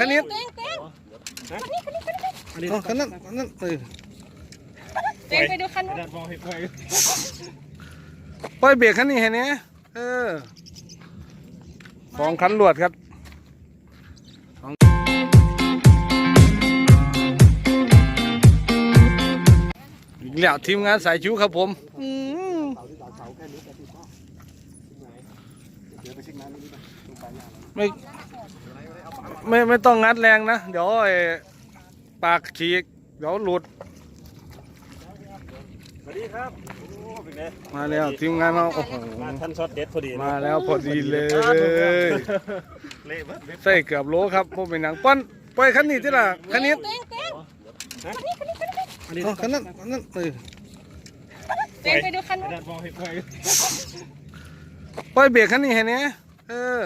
คันนี้เต้งเต้งอันนี้อ๋อคันนั้นคันนั้นเออเต้งไปดูคันนู้นดันมองให้ไปปล่อยเบรกคันนี้เห็นไหมเออสองคันรวดครับสองอีกแล้วทีมงานสายชิวครับผมอืมเดี๋ยวไปเช็คน้ำนิดนึงตรงปลายยางไม่ ไม่ไม่ต้องงัดแรงนะ เดี๋ยวไอ้ปากฉีก เดี๋ยวหลุด สวัสดีครับโอ้เป็นไงมาแล้วทีมงานเราโอ้โห มาท่านช็อตเด็ดพอดีนะมาแล้วพอดีเลย เละมากใส่เกือบโลครับพวกเป็นหนังป้อนปล่อยคันนี้ที่ละคันนี้เต้งเต้งอันนี้อ๋อคันนั้นคันนั้นเออเต้งไปดูคันนู้นดันมองให้ไปปล่อยเบรกคันนี้เห็นไหมเออ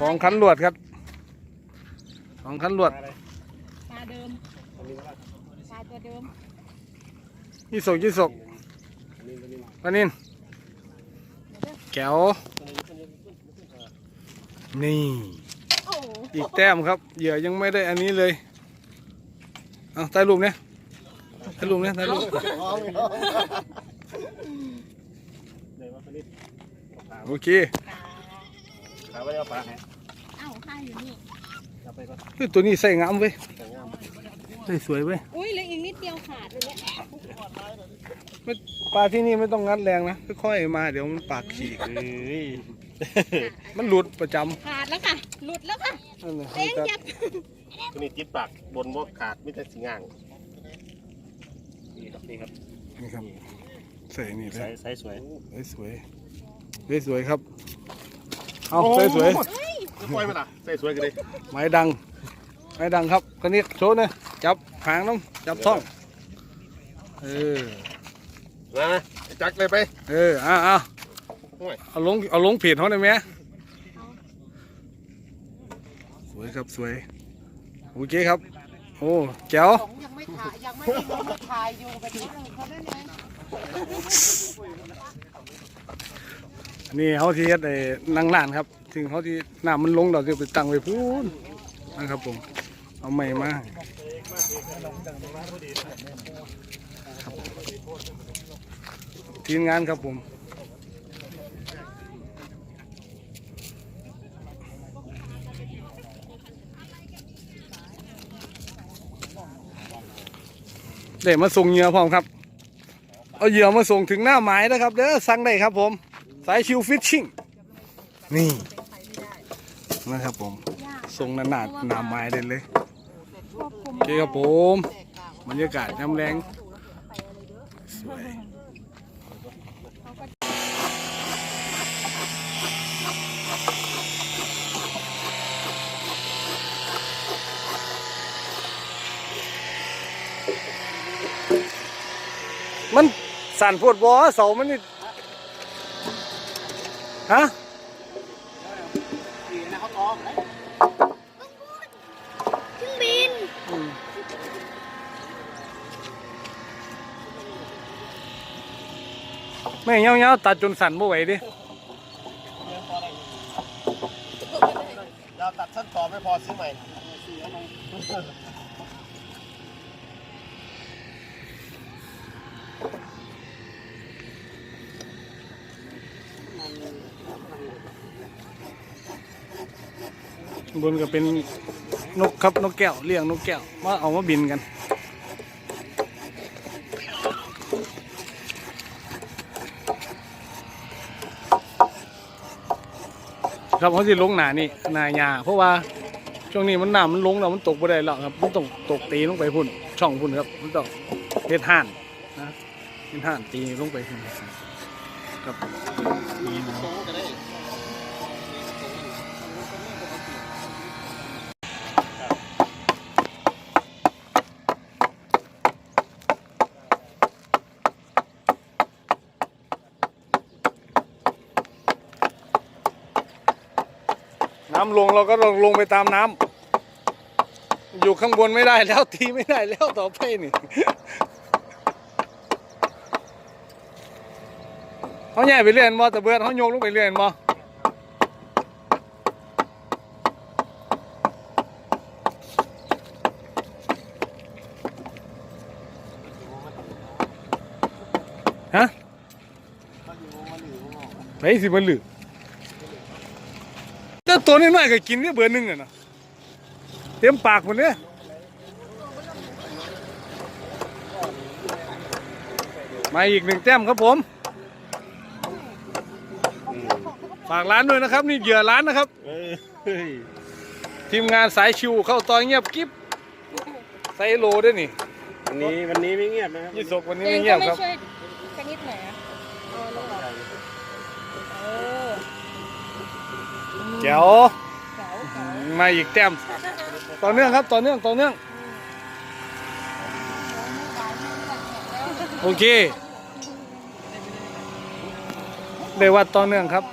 สองคันรวดครับสองคันรวดอะไรปลาเดิมอันนี้ว่าปลาตัวเดิมยี่สกยี่สกอันนี้อันนี้ปานินแก้วนี่โอ้โหอีกแต้มครับเหยื่อยังไม่ได้อันนี้เลยเอาถ่ายรูปเนี่ยถ่ายรูปเนี่ยถ่ายรูปไหนวะอันนี้โอเคถามว่าเอาปลาไหนเอ้าข้าอยู่นี่จับไปก่อนเฮ้ยตัวนี้ใส่งามเว้ยแต่งงามใส่สวยเว้ยอุ้ยเหลืออีกนิดเดียวขาดเลยเนี่ยไม่ปลาที่นี่ไม่ต้องงัดแรงนะค่อยๆมาเดี๋ยวมันปากฉีกเฮ้ยมันหลุดประจขาดแล้วค่ะ หลุดแล้วค่ะำนั่นน่ะเต้งยับตัวนี้ติดปากบนบ่ขาดไม่แต่สิง่างนี่ครับนี่ครับนี่ครับใส่นี่เลใส่ยใส่สวยใส่สวยใส่สวยครับ เอาใส่สวยจะปล่อยมาล่ะใส่สวยกันเลยไม้ดังไม้ดังครับคนนี้โชว์หนะจับหางน้ำจับท้องเออมาจักเลยไป เออเอาเอาโอ้ยเอาลงเอาลงเพจเขาได้ไหมสวยครับสวยโอเคครับ โอ้แจ๋วยังไม่ถ่ายยังไม่ได้ลงมาถ่ายอยู่แบบนี้เขาได้ไง นี่เขาที่เฮ็ดไอ้นั่งร้านครับ ถึงเขาที่น้ำมันลงเราจะไปตั้งไว้พูนนะครับผม เอาไม้มาทีมงานครับผมเดี๋ยวมาส่งเหยื่อพร้อมครับ เอาเหยื่อมาส่งถึงหน้าหมายนะครับเด้อสั่งได้ครับผม สายชิวฟิชชิ่งนี่นะครับผมส่งนานๆหนาหมายได้เลยโอเคครับผมบรรยากาศยามแรงสวยมันสั่นปวดบอเสามันนี่ ฮะเครื่องบินแม่งเงี้ยวๆตัดจนสั่นบ่ไหวดิเราตัดสั้นต่อไม่พอซื้อใหม่ บนก็เป็นนกครับนกแก้วเลี้ยงนกแก้วมาเอามาบินกันครับเขาจะลงหนานี่หนาหยาเพราะว่าช่วงนี้มันหน้ำมันลงแล้วมันตกบ่ได้แล้วครับมันต้องตกตีลงไปพุ่น ช่องพุ่นครับมันต้องเฮ็ดห่านนะเฮ็ดห่านตีลงไปพุ่นครับ น้ำลงเราก็ลงลงไปตามน้ำอยู่ข้างบนไม่ได้แล้วทีไม่ได้แล้วต่อไปนี่เขาใหญ่ไปเรื่อยมอตะเบิดเขาโยกลงไปเรื่อยมอฮะไปสิมันหลือ ต่ตัวน้อยๆก็กินเนี่ยเบอร์หนึ่งอะนะเต็มปากหมดเนี่ยมาอีกหนึ่งแต้มครับผม ฝากร้านด้วยนะครับ นี่เหยื่อร้านนะครับเอ้ยทีมงานสายชิวเข้าตอนเงียบกิ๊บไซโลด้วยนี่ วันนี้วันนี้ไม่เงียบนะครับยี่สกวันนี้ไม่เงียบครับช่วยกันนิดหน่อยอะเอาลงหรอเออ แจ๋วเก๋าเก๋ามาอีกแต้มต่อเนื่องครับต่อเนื่องต่อเนื่องโอเคเรียกว่าต่อเนื่องครับ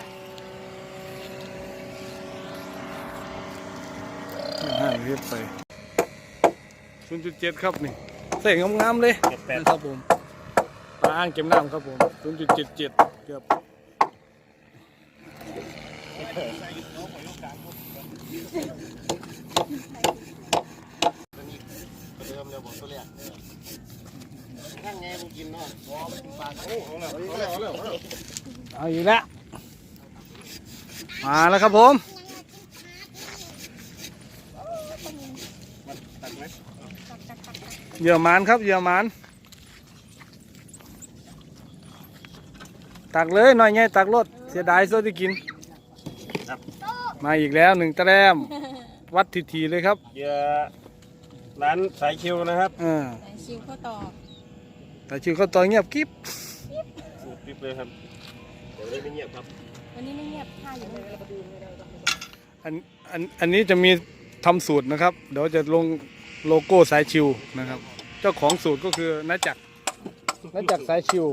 ห้าเรียบไป0.7ครับนี่ใส่งามๆเลยเก็บแปดนะครับผมปลาอ่างเก็บน้ำครับผม0.77เกือบ เดิมเลยบอกตัวแรกนั่งไงมึงกินเนาะพอไปกินปลาโอ้เอาแล้วเอาแล้วเอาแล้วเอาแล้วเอาอีกแล้วมาแล้วครับผมเยื่อหมานครับเยื่อหมานตักเลยหน่อยไงตักรถเสียดายโซ่ที่กิน มาอีกแล้วหนึ่งแต้ม วัดทีๆเลยครับเหยื่อร้านสายคิวนะครับเออไหนชิวเข้าต่อแต่ชื่อเขาต่อเงียบกิ๊บสูตรดิบเลยครับเดี๋ยวนี้ไม่เงียบครับวันนี้ไม่เงียบท่าอยู่เลยอันอันอันนี้จะมีทำสูตรนะครับ เดี๋ยวจะลงโลโก้สายชิวนะครับ เจ้าของสูตรก็คือนัจักรนัจักรสายชิว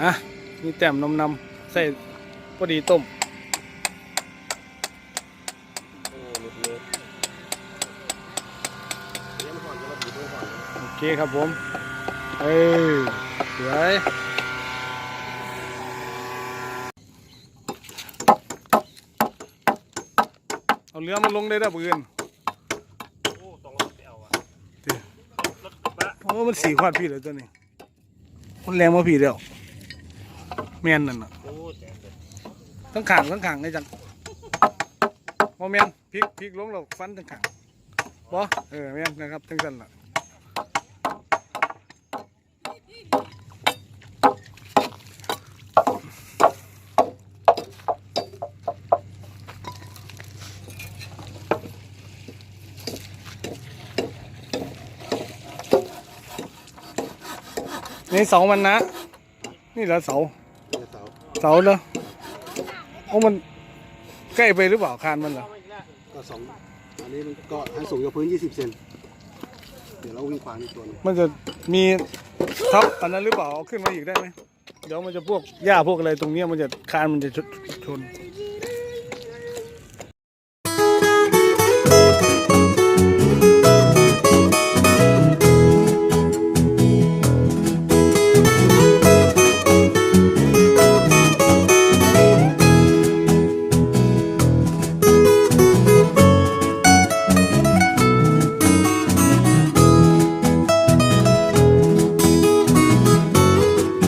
อะมีแต้มนมนำใส่พอดีต้มโอ้หลุดเลยเลี้ยงก่อนจะมาบีบด้วยก่อนโอเคครับผม เอ้ยสวยเอาเรือมันลงได้แล้วปืนโอ้ต้องรถไปเอาอะเดี๋ยวรถกระบะโอ้มันสีขวาดพี่เลยตัวนี้มันแรงมาพี่เดียว แม่นนั่นน่ะโอ้แจ๋วเลยทั้งขางทั้งขางได้จังโมแมนพลิกพลิกลงแล้วฟันทั้งขางบ่เออแม่นนะครับทั้งกันล่ะนี่เสามันนะ นี่เหรอเสา เนี่ยเสาเสาเหรอโอ้มันใกล้ไปหรือเปล่าคานมันเหรอก็สองอันนี้มันก็ให้สูงจากพื้น 20 เซนเดี๋ยวเราวิ่งควางในตัวหนึงมันจะมีทับอันนั้นหรือเปล่าเอาขึ้นมาอีกได้ไหมเดี๋ยวมันจะพวกหญ้าพวกอะไรตรงเนี้ยมันจะคานมันจะชนชน